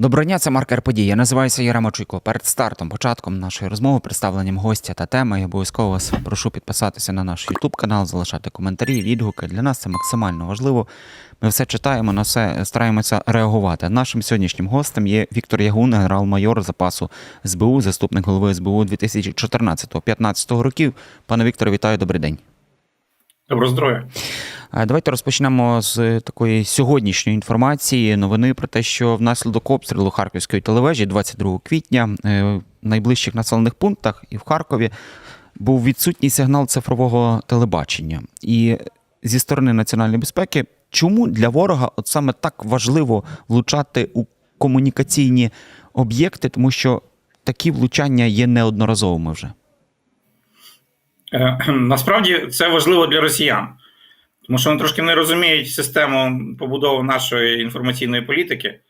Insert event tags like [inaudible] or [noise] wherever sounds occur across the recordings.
Доброго дня, це маркер подій. Я називаюся Ярема Чуйко. Перед стартом, початком нашої розмови, представленням гостя та теми, я обов'язково вас прошу підписатися на наш YouTube канал, залишати коментарі, відгуки. Для нас це максимально важливо. Ми все читаємо, на все стараємося реагувати. Нашим сьогоднішнім гостем є Віктор Ягун, генерал-майор запасу СБУ, заступник голови СБУ 2014-2015 років. Пане Вікторе, вітаю, добрий день. Доброго здоров'я. Давайте розпочнемо з такої сьогоднішньої інформації. Новини про те, що внаслідок обстрілу Харківської телевежі 22 квітня е, в найближчих населених пунктах і в Харкові був відсутній сигнал цифрового телебачення. І зі сторони національної безпеки, чому для ворога от саме так важливо влучати у комунікаційні об'єкти, тому що такі влучання є неодноразовими вже. Е, Насправді це важливо для росіян, тому що вони трошки не розуміють систему побудови нашої інформаційної політики.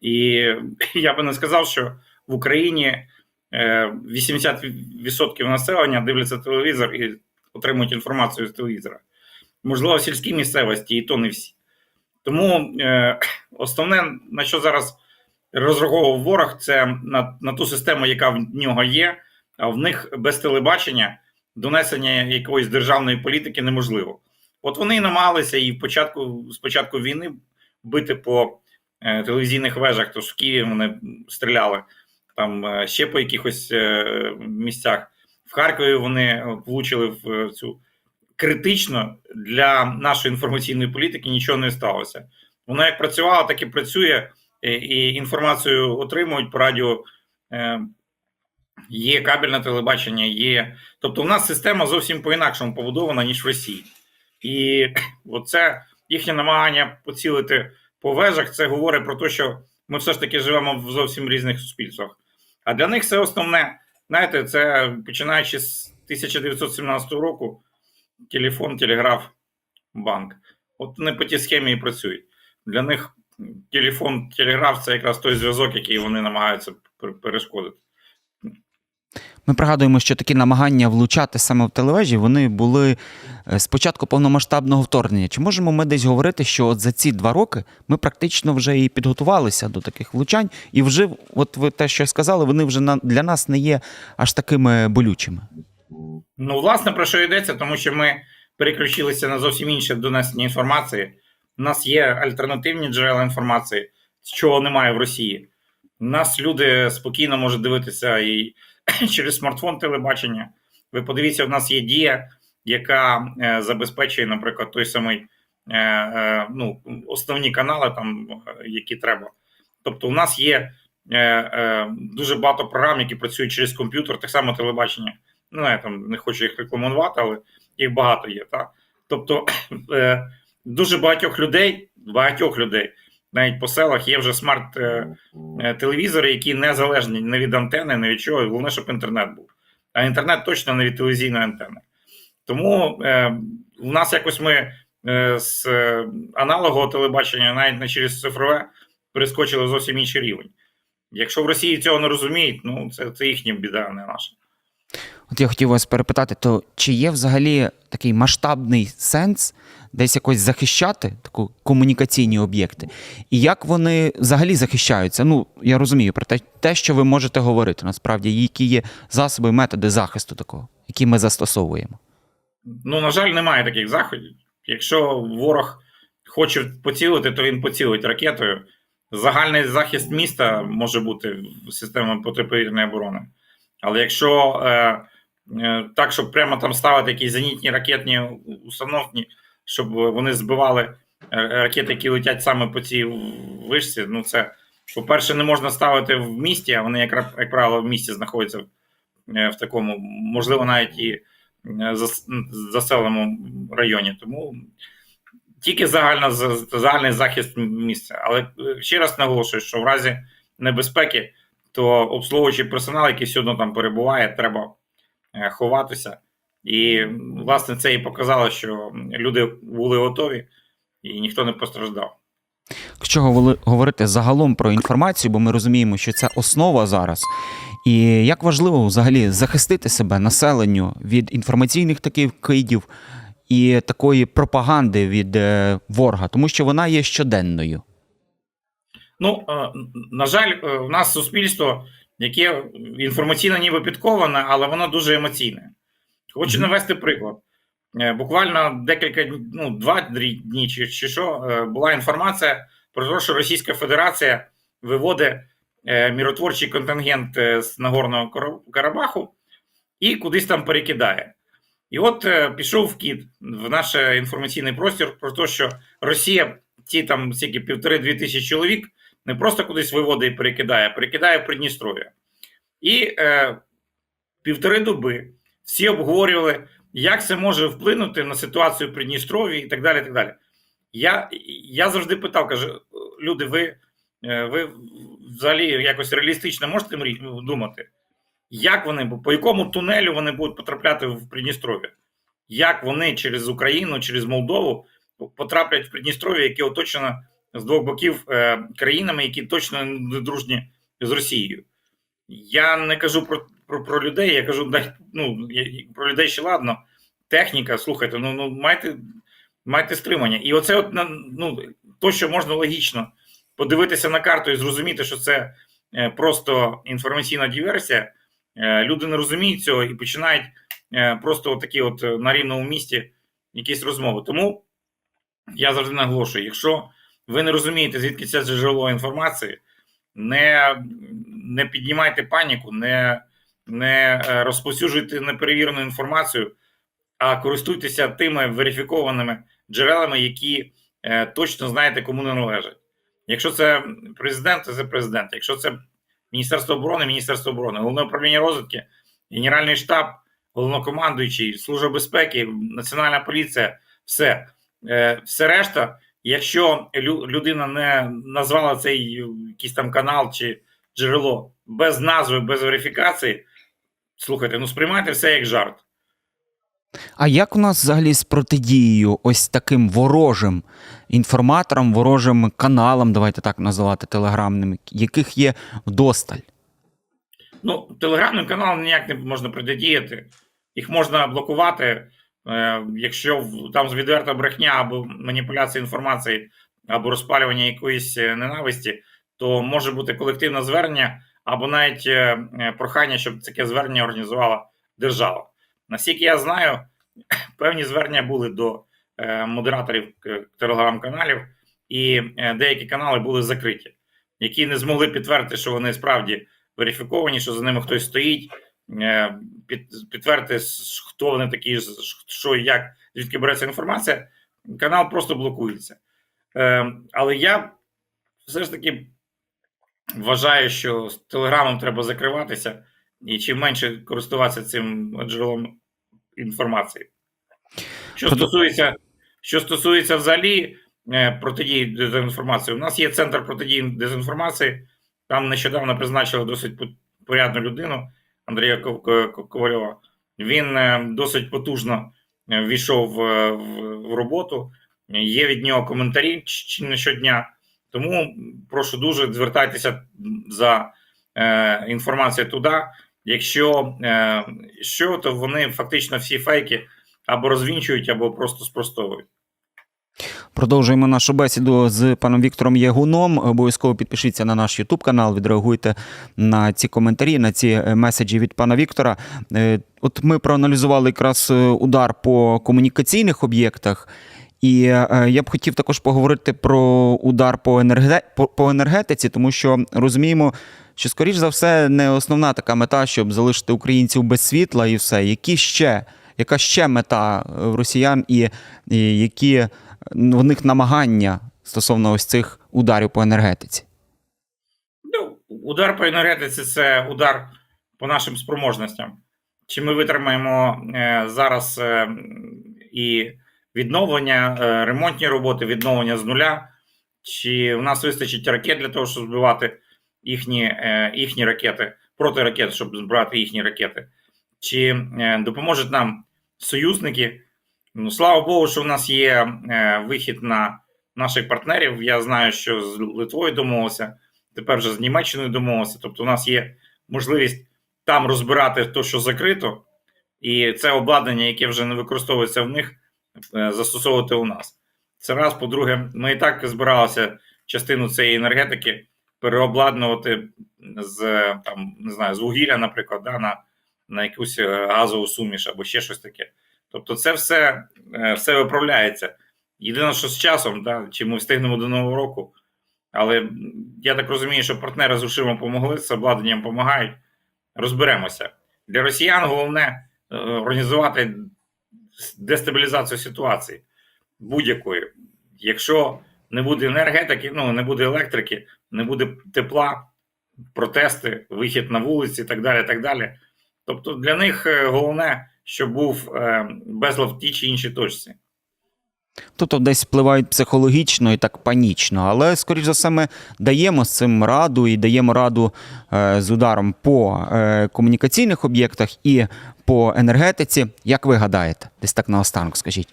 І [laughs] я би не сказав, що в Україні е, 80% населення дивляться телевізор і отримують інформацію з телевізора. Можливо, в сільській місцевості, і то не всі. Тому е, [clears throat] основне, на що зараз розраховував ворог, це на, на ту систему, яка в нього є, а в них без телебачення донесення якоїсь державної політики неможливо. От вони і намагалися і в початку, з початку війни бити по е, телевізійних вежах, тож в Києві вони стріляли там е, ще по якихось е, місцях. В Харкові вони влучили в е, цю критично для нашої інформаційної політики нічого не сталося. Воно як працювало, так і працює, і, і інформацію отримують по радіо. Е, Є кабельне телебачення, є. Тобто, у нас система зовсім по-інакшому побудована, ніж в Росії. І [clears throat] оце їхнє намагання поцілити по вежах, це говорить про те, що ми все ж таки живемо в зовсім різних суспільствах. А для них це основне, знаєте, це починаючи з 1917 року, телефон, телеграф, банк. От вони по тій схемі і працюють. Для них телефон, телеграф це якраз той зв'язок, який вони намагаються перешкодити. Ми пригадуємо, що такі намагання влучати саме в телевежі вони були е, з початку повномасштабного вторгнення. Чи можемо ми десь говорити, що от за ці два роки ми практично вже і підготувалися до таких влучань, і вже, от ви те, що сказали, вони вже для нас не є аж такими болючими. Ну, власне, про що йдеться, тому що ми переключилися на зовсім інше донесення інформації. У нас є альтернативні джерела інформації, чого немає в Росії. У нас люди спокійно можуть дивитися і [clears throat] через смартфон телебачення. Ви подивіться, в нас є дія, яка е, забезпечує, наприклад, той самий е, е, ну, основні канали, там, які треба. Тобто, у нас є дуже багато програм, які працюють через комп'ютер, так само телебачення. Ну, я там не хочу їх рекламувати, але їх багато є. Так? Тобто [clears throat] дуже багатьох людей, багатьох людей, навіть по селах є вже смарт-телевізори, які не залежні не від антени, не від чого. Головне, щоб інтернет був. А інтернет точно не від телевізійної антени. Тому е, у нас якось ми е, з е, аналогового телебачення, навіть не через цифрове, перескочили зовсім інший рівень. Якщо в Росії цього не розуміють, ну це, це їхня біда, а не наша. От я хотів вас перепитати: то чи є взагалі такий масштабний сенс десь якось захищати таку комунікаційні об'єкти? І як вони взагалі захищаються? Ну, я розумію про те, те, що ви можете говорити, насправді, які є засоби, методи захисту такого, які ми застосовуємо. Ну, на жаль, немає таких заходів. Якщо ворог хоче поцілити, то він поцілить ракетою. Загальний захист міста може бути в системі протиповітряної оборони. Але якщо е, е, так, щоб прямо там ставити якісь зенітні ракетні установки, щоб вони збивали е, ракети, які летять саме по цій вишці, ну це, по-перше, не можна ставити в місті, а вони, як, правило, в місті знаходяться е, в такому, можливо, навіть і е, заселеному районі. Тому тільки загальна, загальний захист місця. Але ще раз наголошую, що в разі небезпеки, то обслуговуючий персонал, який сьогодні там перебуває, треба ховатися. І, власне, це і показало, що люди були готові і ніхто не постраждав. Якщо говори- говорити загалом про інформацію, бо ми розуміємо, що це основа зараз. І як важливо взагалі захистити себе населенню від інформаційних таких кидів і такої пропаганди від е, ворога, тому що вона є щоденною. Ну, е, на жаль, е, в нас суспільство, яке інформаційно ніби підковане, але воно дуже емоційне. Хочу навести приклад. Е, Буквально декілька ну, два дні чи, чи що е, була інформація про те, що Російська Федерація виводить е, міротворчий контингент з Нагорного Карабаху і кудись там перекидає. І от пішов вкид в наш інформаційний простір про те, що Росія ці там стільки півтори-дві тисячі чоловік не просто кудись виводить і перекидає, а перекидає в Придністров'я. І е, півтори доби всі обговорювали, як це може вплинути на ситуацію в Придністров'ї і так далі. І так далі. Я, я завжди питав, кажу, люди, ви, е, ви взагалі якось реалістично можете думати, як вони, по якому тунелю вони будуть потрапляти в Придністров'я? Як вони через Україну, через Молдову потраплять в Придністров'я, яке оточено з двох боків е, країнами, які точно не дружні з Росією? Я не кажу про, про, про людей, я кажу дай- ну, про людей ще ладно. Техніка, слухайте, ну, ну майте, майте стримання. І оце, от, ну, то, що можна логічно подивитися на карту і зрозуміти, що це е, просто інформаційна диверсія, е, люди не розуміють цього і починають е, просто от такі от на рівному місці якісь розмови. Тому я завжди наголошую: якщо ви не розумієте, звідки це джерело інформації, не, не піднімайте паніку, не, не е, розповсюджуйте неперевірену інформацію, а користуйтеся тими верифікованими джерелами, які е, точно знаєте, кому не належать. Якщо це президент, то це президент. Якщо це Міністерство оборони, Міністерство оборони, головне управління розвідки, Генеральний штаб, головнокомандуючий, Служба безпеки, Національна поліція, все. Е, все решта, якщо людина не назвала цей якийсь там канал чи джерело без назви, без верифікації, слухайте, ну сприймайте все як жарт. А як у нас взагалі з протидією ось таким ворожим інформаторам, ворожим каналам, давайте так називати телеграмними, яких є вдосталь? Ну, телеграмним каналам ніяк не можна протидіяти. Їх можна блокувати, е, якщо там відверта брехня або маніпуляція інформації, або розпалювання якоїсь е, ненависті, то може бути колективне звернення, або навіть е, е, прохання, щоб таке звернення організувала держава. Наскільки я знаю, [clears throat] певні звернення були до е, модераторів телеграм-каналів, і деякі канали були закриті, які не змогли підтвердити, що вони справді верифіковані, що за ними хтось стоїть, під, підтвердити, хто вони такі, що і як, звідки береться інформація, канал просто блокується. Е, Але я все ж таки вважаю, що з телеграмом треба закриватися, і чим менше користуватися цим джерелом інформації. Що стосується, що стосується взагалі е, протидії дезінформації, у нас є центр протидії дезінформації. Там нещодавно призначили досить порядну людину Андрія Ко- Ко- Ко- Ковальова. Він е, досить потужно е, ввійшов е, в, роботу. Є від нього коментарі чи не щодня. Тому прошу дуже звертайтеся за е, інформацією туди. Якщо е, що, то вони фактично всі фейки або розвінчують, або просто спростовують. Продовжуємо нашу бесіду з паном Віктором Ягуном. Обов'язково підпишіться на наш Ютуб канал, відреагуйте на ці коментарі, на ці е, меседжі від пана Віктора. Е, От ми проаналізували якраз е, удар по комунікаційних об'єктах. І е, я б хотів також поговорити про удар по, енерге... по, по енергетиці, тому що розуміємо, що, скоріш за все, не основна така мета, щоб залишити українців без світла і все. Які ще, яка ще мета е, росіян, і, і які е, в них намагання стосовно ось цих ударів по енергетиці? Ну, удар по енергетиці це удар по нашим спроможностям. Чи ми витримаємо е, зараз е, і відновлення, е, ремонтні роботи, відновлення з нуля, чи в нас вистачить ракет для того, щоб збивати їхні, е, їхні ракети, протиракет, щоб збирати їхні ракети, чи е, допоможуть нам союзники. Ну, слава Богу, що в нас є вихід на наших партнерів. Я знаю, що з Литвою домовилися тепер вже з Німеччиною домовилися. Тобто, у нас є можливість там розбирати те, що закрито, і це обладнання, яке вже не використовується в них, застосовувати у нас. Це раз. По-друге, ми і так збиралися частину цієї енергетики переобладнувати з там, не знаю, з вугілля, наприклад, да, на, на якусь е, газову суміш або ще щось таке. Тобто, це все, е, все виправляється. Єдине, що з часом, да, чи ми встигнемо до нового року. Але я так розумію, що партнери з ушивом допомогли, з обладнанням допомагають. Розберемося. Для росіян головне е, організувати дестабілізацію ситуації будь-якої. Якщо не буде енергетики, ну не буде електрики, не буде тепла, протести, вихід на вулиці і так далі. так далі. Тобто для них е, головне, щоб був безлав безлад в тій чи іншій точці. Тобто десь впливають психологічно і так панічно, але, скоріш за все, ми даємо з цим раду і даємо раду е, з ударом по е, комунікаційних об'єктах і по енергетиці. Як ви гадаєте? Десь так наостанок скажіть.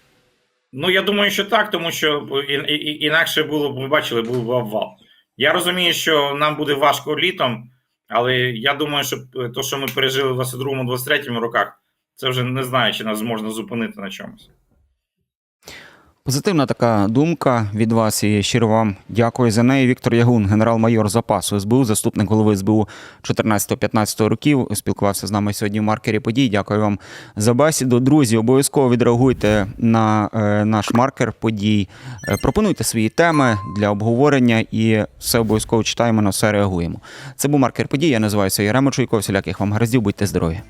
Ну, я думаю, що так, тому що і, інакше було б, ви бачили, був би обвал. Я розумію, що нам буде важко літом, але я думаю, що те, що ми пережили в 22-23 роках, це вже не знаю, чи нас можна зупинити на чомусь. Позитивна така думка від вас і щиро вам дякую за неї. Віктор Ягун, генерал-майор запасу СБУ, заступник голови СБУ 14-15 років. Спілкувався з нами сьогодні в маркері подій. Дякую вам за бесіду. Друзі, обов'язково відреагуйте на е, наш маркер подій. Е, пропонуйте свої теми для обговорення і все обов'язково читаємо, на все реагуємо. Це був маркер подій. Я називаюся Яремо Чуйко. Всіляких вам гараздів, будьте здорові.